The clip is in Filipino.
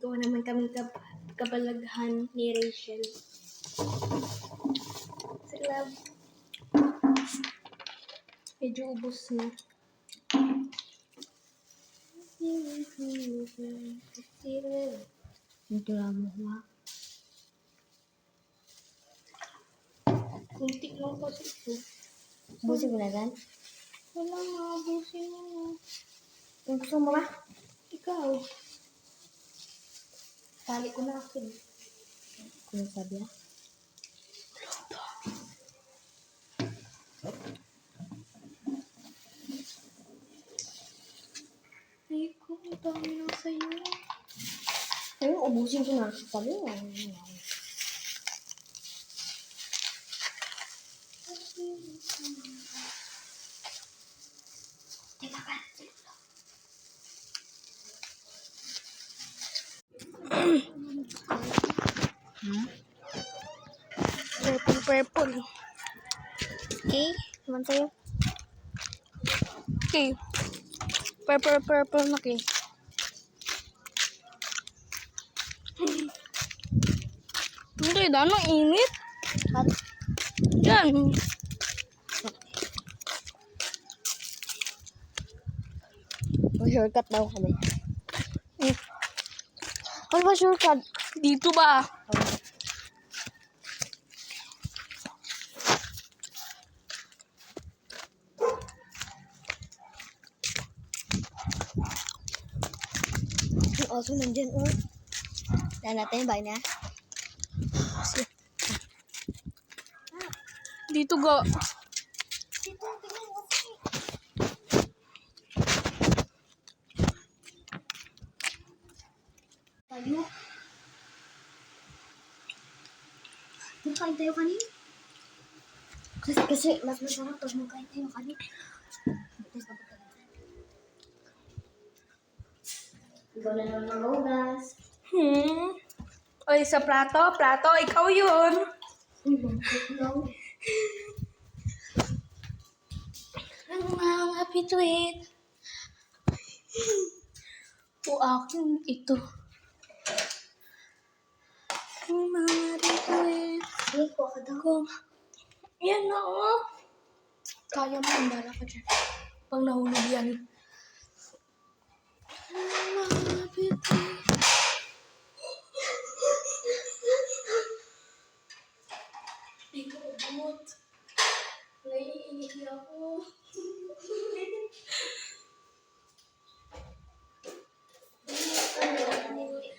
Ikaw naman kami kap kabalaghan ni Rachel. Sa love. Medyo ubos na. Lang mo ha. Kunti lang kasi ito. Busi ko na gan. Wala nga, abusin mo na. Gusto mo ba? Ikaw. Sali ko na akin. Kung sabi ha. Ay, ko, dami na sa'yo. Ayun, ubusin ko na. Sabi mo. Teka ka. Hmm? Purple, purple. Okay. Naman sa'yo. Okay. Purple, purple na kay. Hindi, dano, init. At, Yan. shortcut daw kami. Eh, Ano ba shortcut? Dito ba? Yung aso nandyan, oh. Dahil natin, bye na. Dito ga. Tayo. Magkain tayo kanina. Kasi, kasi mas masarap pag magkain tayo kanina. Ikaw na naman magugas. Hmm. Oy, sa plato, plato, ikaw yun. Ang mga bituin. O akin ito. Ang mga bituin. Uy, kuha ka daw. Yan na, oh. Kaya mo, andala ka dyan. Pag nahulog yan. Hindi ko umot. Naiinit ako.